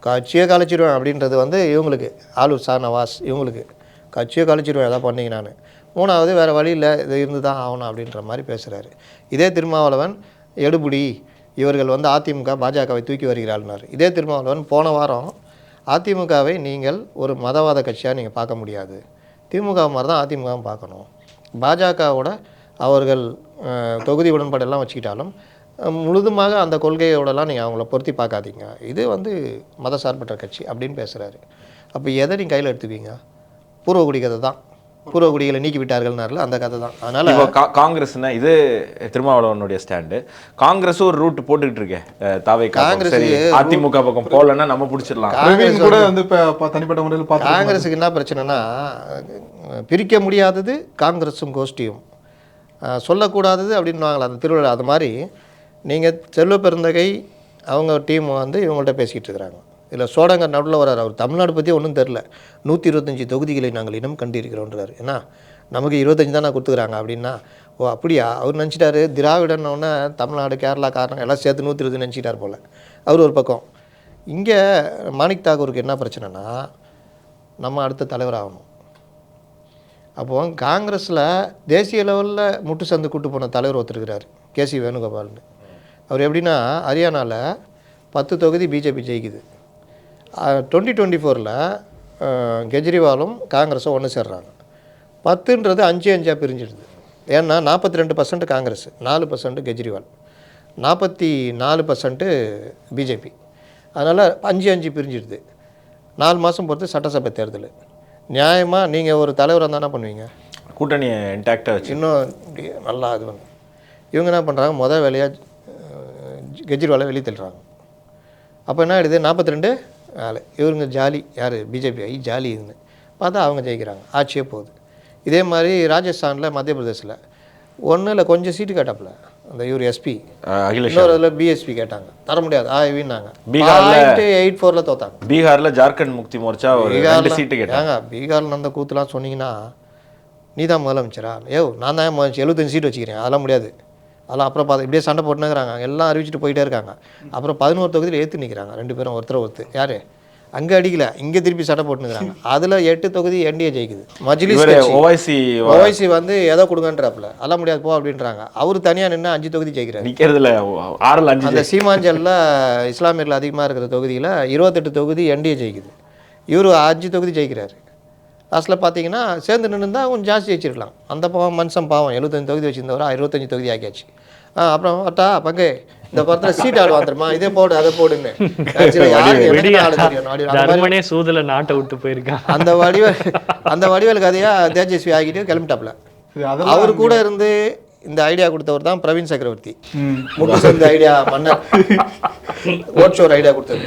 கட்சியை கழிச்சிடுவேன் அப்படின்றது வந்து இவங்களுக்கு ஆலூர் சார் நவாஸ் இவங்களுக்கு. கட்சியை கலைச்சிடுவேன் எதாவது பண்ணிங்க நான். மூணாவது வேறு வழியில் இது இருந்து தான் ஆகணும் அப்படின்ற மாதிரி பேசுகிறாரு இதே திருமாவளவன் எடுபுடி இவர்கள் வந்து அதிமுக பாஜகவை தூக்கி வருகிறாள்னார். இதே திருமாவளவன் போன வாரம் அதிமுகவை நீங்கள் ஒரு மதவாத கட்சியாக நீங்கள் பார்க்க முடியாது. திமுக மாதிரி தான் அதிமுகவும் பார்க்கணும். பாஜகவோட அவர்கள் தொகுதி உடன்பாடெல்லாம் வச்சுக்கிட்டாலும் முழுதுமாக அந்த கொள்கையோடலாம் நீங்கள் அவங்கள பொருத்தி பார்க்காதீங்க. இது வந்து மதசார்பற்ற கட்சி அப்படின்னு பேசுகிறாரு அப்போ எதை நீங்கள் கையில் எடுத்துப்பீங்க பூர்வகுடி கதை தான். பூர்வகுடிகளை நீக்கி விட்டார்கள்னார்ல அந்த கதை தான் அதனால் இப்போ கா- காங்கிரஸ்னா இது திருமாவளவனுடைய ஸ்டாண்டு. காங்கிரஸும் ஒரு ரூட் போட்டுக்கிட்டு இருக்கேன் தாவை காங்கிரஸ் அதிமுக பக்கம் போகலன்னா நம்ம பிடிச்சிடலாம். பிரவீன் கூட வந்து இப்போ தனிப்பட்ட முறையில் பார்த்து காங்கிரஸுக்கு என்ன பிரச்சனைனா பிரிக்க முடியாதது காங்கிரஸும் கோஷ்டியும். சொல்லக்கூடாதது அப்படின்னுவாங்களா அந்த திருவிழா அது மாதிரி நீங்கள் செல்வ பெருந்தகை அவங்க டீம் வந்து இவங்கள்ட்ட பேசிக்கிட்டு இருக்கிறாங்க. இதில் சோடங்கர் நடுவில் வரார். அவர் தமிழ்நாடு பற்றி ஒன்றும் தெரில நூற்றி இருபத்தஞ்சி தொகுதிகளை நாங்கள் இனம் கண்டிருக்கிறோன்றார். ஏன்னா நமக்கு இருபத்தஞ்சி தானே கொடுத்துக்கிறாங்க அப்படின்னா ஓ அப்படியா? அவர் நினச்சிட்டாரு திராவிடன்னொன்னே தமிழ்நாடு கேரளா காரணம் எல்லாம் சேர்த்து நூற்றி இருபது நினச்சிட்டார் போல். அவர் ஒரு பக்கம். இங்கே மாணிக் தாகூருக்கு என்ன பிரச்சனைனா நம்ம அடுத்த தலைவர் ஆகணும். அப்போது காங்கிரஸில் தேசிய லெவலில் முட்டு சந்து கூட்டு போன தலைவர் ஒருத்தருக்கிறார் கேசி வேணுகோபால்னு. அவர் எப்படின்னா ஹரியானாவில் பத்து தொகுதி பிஜேபி ஜெயிக்குது. டுவெண்ட்டி டுவெண்ட்டி ஃபோரில் கெஜ்ரிவாலும் காங்கிரஸும் ஒன்று சேர்றாங்க. பத்துன்றது அஞ்சு அஞ்சாக பிரிஞ்சிடுது. ஏன்னா நாற்பத்தி ரெண்டு பர்சன்ட் காங்கிரஸ் நாலு பர்சன்ட் கெஜ்ரிவால். நாற்பத்தி நாலு பர்சன்ட்டு பிஜேபி. அதனால் அஞ்சு அஞ்சு பிரிஞ்சிடுது. நாலு மாதம் பொறுத்து சட்டசபை தேர்தல். நியாயமாக நீங்கள் ஒரு தலைவராக இருந்தால் என்ன பண்ணுவீங்க? கூட்டணியை இன்டாக்டாக வச்சு இன்னும் நல்லா இது பண்ணு. இவங்க என்ன பண்ணுறாங்க முதல் வேலையாக கெஜ்ரிவாலை வெளியே தள்ளுறாங்க. அப்போ என்ன ஆயிடுது? நாற்பத்தி ரெண்டு நாலு இவருங்க ஜாலி. யார்? பிஜேபி ஐ ஜாலி இதுன்னு பார்த்தா அவங்க ஜெயிக்கிறாங்க. ஆட்சியே போகுது. இதே மாதிரி ராஜஸ்தானில் மத்திய பிரதேசில் ஒன்றும் இல்லை கொஞ்சம் சீட்டு கேட்டாப்புல அந்த இவர் எஸ்பி இன்னொரு இதில் பிஎஸ்பி கேட்டாங்க. தர முடியாது. ஆ வீணாங்க. பீகார்ல- எயிட் ஃபோரில் தோத்தாங்க. பீகார்ல ஜார்க்கண்ட் முக்தி மோர்ச்சா பீகார்ல சீட்டு கேட்டாங்க. பீகார்ல நடந்த கூத்துலாம் சொன்னீங்கன்னா நீ தான் முதலமைச்சரா? ஏவ் நான் தான் முதலமைச்சர். எழுபத்தஞ்சு சீட் வச்சுக்கிறேன். அதெல்லாம் முடியாது. அதெல்லாம் அப்புறம் பார்த்து இப்படியே சண்டை போட்டுனுங்கிறாங்க. எல்லாம் அறிவிச்சிட்டு போயிட்டே இருக்காங்க. அப்புறம் பதினோரு தொகுதியில் ஏற்று நிற்கிறாங்க ரெண்டு பேரும் ஒருத்தர் ஒருத்தர். யார்? அங்கே அடிக்கல. இங்கே திருப்பி சண்டை போட்டுனுங்கிறாங்க. அதில் எட்டு தொகுதி என்டிஏ ஜெயிக்குது. மஜ்லிஸ் கட்சி. ஓவைசி ஓவைசி வந்து எதோ கொடுங்கன்றாப்புல. அதெல்லாம் முடியாது போ அப்படின்றாங்க. அவர் தனியாக நின்று அஞ்சு தொகுதி ஜெயிக்கிறார். நிக்கிறதுல ஆறுல அஞ்சு அந்த சீமாஞ்சலில் இஸ்லாமியர்கள் அதிகமாக இருக்கிற தொகுதியில் இருபத்தெட்டு தொகுதி என்டிஏ ஜெயிக்குது. இவர் அஞ்சு தொகுதி ஜெயிக்கிறாரு. லாஸ்ட்டில் பார்த்தீங்கன்னா சேர்ந்து நின்று கொஞ்சம் ஜாஸ்தி வச்சிருக்கலாம் அந்த பாவம் மனுஷன் பாவம். எழுபத்தஞ்சு தொகுதி வச்சிருந்தவரை இருபத்தஞ்சு தொகுதி ஆக்கியாச்சு. அப்புறம் அட்டா பங்கு இந்த படத்தில் சீட் ஆடு வந்துருமா இதே போடு அதை போடுன்னு. சூதுல நாட்டை விட்டு போயிருக்கான். அந்த வடிவேல் அந்த வடிவேல் கதையாக தேஜஸ்வி ஆகிட்டு அதெல்லாம் அவர் கூட இருந்து இந்த ஐடியா கொடுத்தவர் தான் பிரவீன் சக்கரவர்த்தி. முட்டு சேர்ந்த ஐடியா மன்னர். [laughs] ஓட் ஷோர் ஐடியா கொடுத்தது.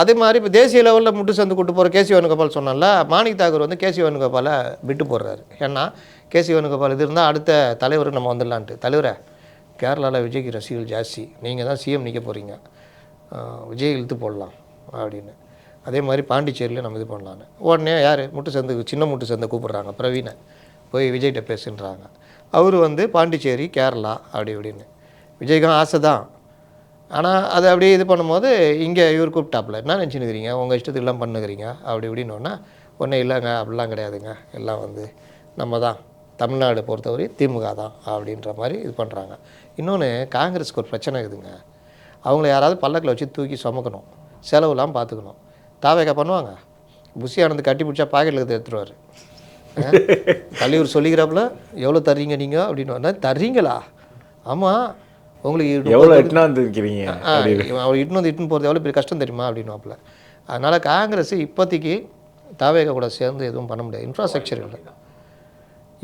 அதே மாதிரி இப்போ தேசிய லெவலில் முட்டு சந்து கூட்டு போகிற கேசி வேணுகோபால் சொன்னால மாணிக் தாக்கூர் வந்து கேசி வேணுகோபாலை விட்டு போடுறாரு. ஏன்னா கேசி வேணுகோபால் இது இருந்தால் அடுத்த தலைவர் நம்ம வந்துடலான்ட்டு. தலைவரை கேரளாவில் விஜய்க்கு ரசிகர்கள் ஜாஸ்தி. நீங்கள் தான் சிஎம் நிற்க போகிறீங்க விஜய் இழுத்து போடலாம் அப்படின்னு. அதே மாதிரி பாண்டிச்சேரியில் நம்ம இது பண்ணலான்னு உடனே யார்? முட்டு சந்து சின்ன முட்டு சந்தை கூப்பிட்றாங்க பிரவீனை. போய் விஜய்கிட்ட பேசுன்றாங்க. அவர் வந்து பாண்டிச்சேரி கேரளா அப்படி இப்படின்னு. விஜய்க்கும் ஆசை தான். ஆனால் அதை அப்படியே இது பண்ணும்போது இங்கே இவர் கூப்பிட்டாப்புல. என்ன நினச்சினுக்கிறீங்க உங்கள் இஷ்டத்துக்கு எல்லாம் பண்ணுக்கிறீங்க அப்படி இப்படின்னோன்னா ஒன்றும் இல்லைங்க அப்படிலாம் கிடையாதுங்க. எல்லாம் வந்து நம்ம தான். தமிழ்நாடு பொறுத்தவரை திமுக தான் அப்படின்ற மாதிரி இது பண்ணுறாங்க இன்னொன்று காங்கிரஸுக்கு ஒரு பிரச்சனை இருக்குதுங்க. அவங்கள யாராவது பல்லக்கில் வச்சு தூக்கி சுமக்கணும். செலவுலாம் பார்த்துக்கணும். தாவேக்கா பண்ணுவாங்க. புஷி ஆனந்து கட்டி பிடிச்சா பாக்கெட்டில் எடுத்து எடுத்துருவார். தலைவர் சொல்லிக்கிறாப்புல எவ்வளோ தர்றீங்க நீங்கள் அப்படின்னு தர்றீங்களா? ஆமாம் உங்களுக்கு எவ்வளோ எட்டுனா வந்துருக்கிறீங்க அவர் இட்டுன்னு வந்து இட்டுன்னு போகிறது எவ்வளோ பெரிய கஷ்டம் தெரியுமா அப்படின்னுவாப்புல. அதனால் காங்கிரஸ் இப்போதைக்கு தாவேக கூட சேர்ந்து எதுவும் பண்ண முடியாது. இன்ஃப்ராஸ்ட்ரக்சர் இல்லை.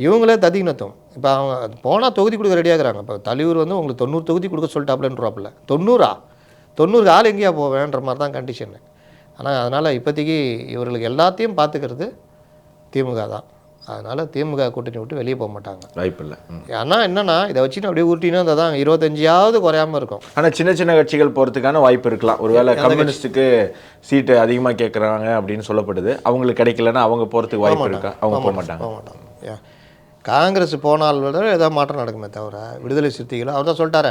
இவங்களே ததிகினத்துவம் இப்போ அவங்க போனால் தொகுதி கொடுக்க ரெடியாகிறாங்க இப்போ தலைவர் வந்து உங்களுக்கு தொண்ணூறு தொகுதி கொடுக்க சொல்லிட்டாப்புலன்றாப்புல தொண்ணூறா? தொண்ணூறுக்கு ஆள் எங்கேயா போவேன்ற மாதிரி தான் கண்டிஷன் ஆனால் அதனால் இப்போதைக்கு இவர்களுக்கு எல்லாத்தையும் பார்த்துக்கிறது திமுக தான். அதனால் திமுக கூட்டணி விட்டு வெளியே போக மாட்டாங்க. வாய்ப்பில்லை. ம். ஆனால் என்னென்னா இதை வச்சுன்னு அப்படியே உருட்டினா அந்த தான் இருபத்தஞ்சியாவது குறையாம இருக்கும். ஆனா சின்ன சின்ன கட்சிகள் போறதுக்கான வாய்ப்பு இருக்கலாம். ஒருவேளை கம்யூனிஸ்டுக்கு சீட்டு அதிகமா கேட்குறாங்க அப்படின்னு சொல்லப்படுது. அவங்களுக்கு கிடைக்கலன்னா அவங்க போறதுக்கு வாய்ப்பு இருக்கா? அவங்க போக மாட்டாங்க. போக மாட்டாங்க காங்கிரஸ் போனால் விட ஏதாவது மாற்றம் நடக்குமே தவிர விடுதலை சிறுத்தைகள் அவர் தான் சொல்லிட்டாரு.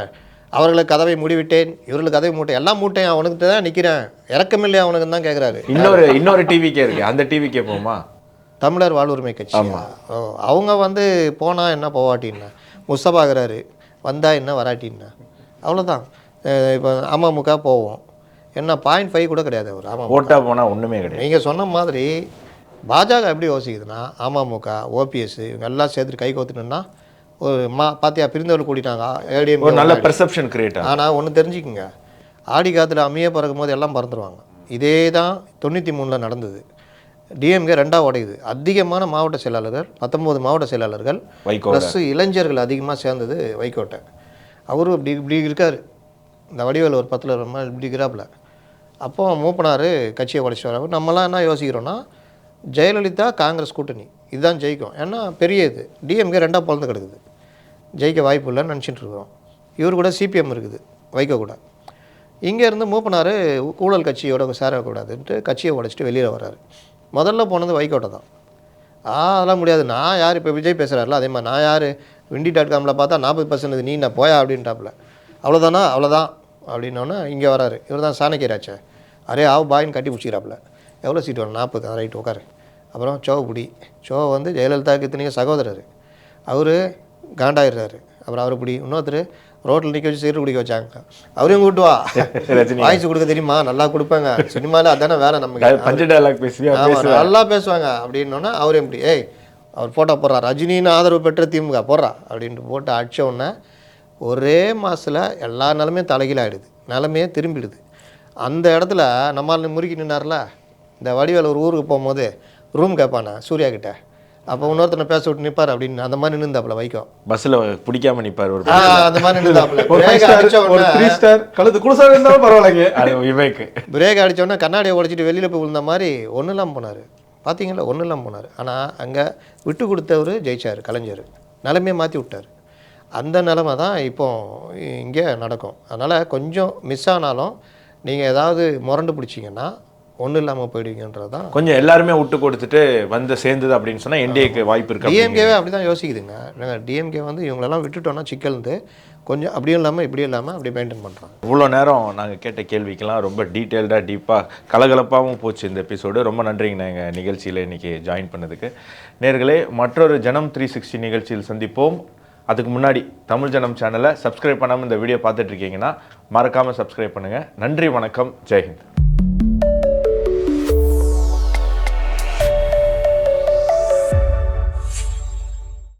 அவர்களுக்கு கதவை மூடிவிட்டேன் இவர்களுக்கு கதவை மூட்டேன் எல்லாம் மூட்டேன் அவனுக்கு தான் நிற்கிறேன் இறக்கமில்லையா அவனுக்கு தான் கேட்குறாரு இன்னொரு இன்னொரு டிவிக்கே இருக்கு. அந்த டிவிக்கே போகுமா? தமிழர் வாழ்வுரிமை கட்சி. ஓ, அவங்க வந்து போனால் என்ன போவாட்டின்னா முஸ்தபாகிறாரு வந்தால் என்ன வராட்டின்னா அவ்வளோதான் இப்போ அமமுக போவோம். என்ன பாயிண்ட் ஃபைவ் கூட கிடையாது அவர் அமமுக. ஓட்டா போனா ஒண்ணுமே கிடையாது. நீங்கள் சொன்ன மாதிரி பாஜக எப்படி யோசிக்குதுன்னா அமமுக ஓபிஎஸ் இவங்க எல்லாம் சேர்த்துட்டு கை கோத்துட்டுன்னா ஒரு மா பாத்தியா பிரிந்தவர்கள் கூட்டிட்டாங்க ஏடிஎம் ஒரு நல்ல பெர்செப்ஷன் கிரியேட் ஆனால் ஒன்று தெரிஞ்சுக்குங்க. ஆடி காத்துல அமைய பறக்கும் போது எல்லாம் பறந்துருவாங்க. இதே தான் தொண்ணூற்றி மூணில் நடந்தது. டிஎம்கே ரெண்டாக உடையுது. அதிகமான மாவட்ட செயலாளர்கள் பத்தொம்போது மாவட்ட செயலாளர்கள் ப்ளஸ் இளைஞர்கள் அதிகமாக சேர்ந்தது வைகோட்டை. அவரும் இப்படி இப்படி இருக்கார். இந்த வடிவேல் ஒரு பத்தில் ரொம்ப இப்படி இருக்கிறாப்புல. அப்போ மூப்பனார் கட்சியை உடைச்சிட்டு வராரு. நம்மலாம் என்ன யோசிக்கிறோன்னா ஜெயலலிதா காங்கிரஸ் கூட்டணி. இதுதான் ஜெயிக்கும். ஏன்னா பெரிய இது டிஎம்கே ரெண்டாக பிறந்து கிடக்குது. ஜெயிக்க வாய்ப்பு இல்லைன்னு நினச்சிட்டு இருக்கிறோம். இவர் கூட சிபிஎம் இருக்குது. வைக்க கூட. இங்கேருந்து மூப்பனார் ஊழல் கட்சியோட சேரக்கூடாதுன்ட்டு கட்சியை உடைச்சிட்டு வெளியில் வர்றாரு. முதல்ல போனது வைகோட்டை தான். ஆ அதெல்லாம் முடியாது. நான் யார்? இப்போ விஜய் பேசுகிறாருல அதே மாதிரி நான் யார்? விண்டி டாட் காமில் பார்த்தா நாற்பது பர்சன்ட் நீ நான் போயா அப்படின்ட்டாப்புல. அவ்வளோதானா அவ்வளோதான் அப்படின்னோன்னே இங்கே வராரு. இவர் தான் சாணக்கியராச்சே. அரே ஆவு பாயின்னு கட்டி பிடிச்சிக்கிறாப்புல. எவ்வளோ சீட் வரும் நாற்பது. ரைட் உட்காரு அப்புறம் சோவப்புடி சோ வந்து ஜெயலலிதாவுக்கு இத்தனைக்கு சகோதரர். அவர் காண்டாயிடுறாரு. அப்புறம் அவர் பிடி இன்னொருத்தர் ரோட்டில் நிற்க வச்சு சீட்டு குடிக்க வச்சாங்க. அவரையும் கூட்டு வா. [laughs] ரஜினி வாய்ஸ் கொடுக்க தெரியுமா? நல்லா கொடுப்பாங்க. சினிமாவில் அதானே வேலை நமக்கு. பஞ்ச டைலாக் பேசுவியா? ஆமா, பேசு நல்லா பேசுவாங்க. அப்படின்னோன்னா அவர் எப்படி ஏய் அவர் ஃபோட்டோ போடுறா. ரஜினின்னு ஆதரவு பெற்ற திமுக போடுறா. அப்படின்ட்டு போட்டு அடிச்ச உடனே ஒரே மாதத்தில் எல்லா நிலமையும் தலைகீழாயிடுது நிலமையே திரும்பிடுது. அந்த இடத்துல நம்மால் முறுக்கி நின்னார்ல இந்த வடிவேல் ஒரு ஊருக்கு போகும்போது ரூம் கேட்பானே சூர்யா கிட்ட. அப்போ இன்னொருத்தனை பேச விட்டு நிற்பார் அப்படின்னு அந்த மாதிரி நின்றுந்தாப்புல வைக்கும். பஸ்ல பிடிக்காம நிப்பாரு ஒரு அந்த மாதிரி நின்றுந்தாப்புல கழுத்து இருந்தாலும் பரவாயில்லைங்க. அது விவேக் பிரேக் அடிச்ச உடனே கண்ணாடியை உடைச்சிட்டு வெளியில் போய் விழுந்த மாதிரி ஒன்றும் இல்லாமல் போனார். பார்த்தீங்களா ஒன்றும் இல்லாமல் போனார். ஆனால் அங்கே விட்டு கொடுத்தவர் ஜெயிச்சார் கலைஞர். நிலைமையை மாற்றி விட்டார். அந்த நிலமை தான் இப்போ இங்கே நடக்கும். அதனால் கொஞ்சம் மிஸ் ஆனாலும் நீங்கள் ஏதாவது முரண்டு பிடிச்சிங்கன்னா ஒன்றும் இல்லாமல் போயிடுவீங்கன்றது தான் கொஞ்சம் எல்லாருமே விட்டு கொடுத்துட்டு வந்து சேர்ந்தது அப்படின்னு சொன்னா என்டிஏக்கு வாய்ப்பு இருக்கு அப்படிங்கிறீங்க. டிஎம்கேவே அப்படி தான் யோசிக்குதுங்க நாங்கள் டிஎம்கே வந்து இவங்களெல்லாம் விட்டுட்டோன்னா சிக்கல்ந்து கொஞ்சம் அப்படியும் இல்லாமல் இப்படியும் இல்லாமல் அப்படி மெயின்டைன் பண்ணுறாங்க இவ்வளோ நேரம் நாங்கள் கேட்ட கேள்விக்கெல்லாம் ரொம்ப டீட்டெயில்டாக டீப்பாக கலகலப்பாகவும் போச்சு இந்த எபிசோடு ரொம்ப நன்றிங்கண்ணா எங்கள் நிகழ்ச்சியில் இன்றைக்கி ஜாயின் பண்ணதுக்கு. நேர்களே மற்றொரு ஜனம் த்ரீ சிக்ஸ்டி நிகழ்ச்சியில் சந்திப்போம். அதுக்கு முன்னாடி தமிழ் ஜனம் சேனலை சப்ஸ்கிரைப் பண்ணாமல் இந்த வீடியோ பார்த்துட்டு இருக்கீங்கன்னா மறக்காமல் சப்ஸ்கிரைப் பண்ணுங்கள் நன்றி வணக்கம். ஜெய்ஹிந்த்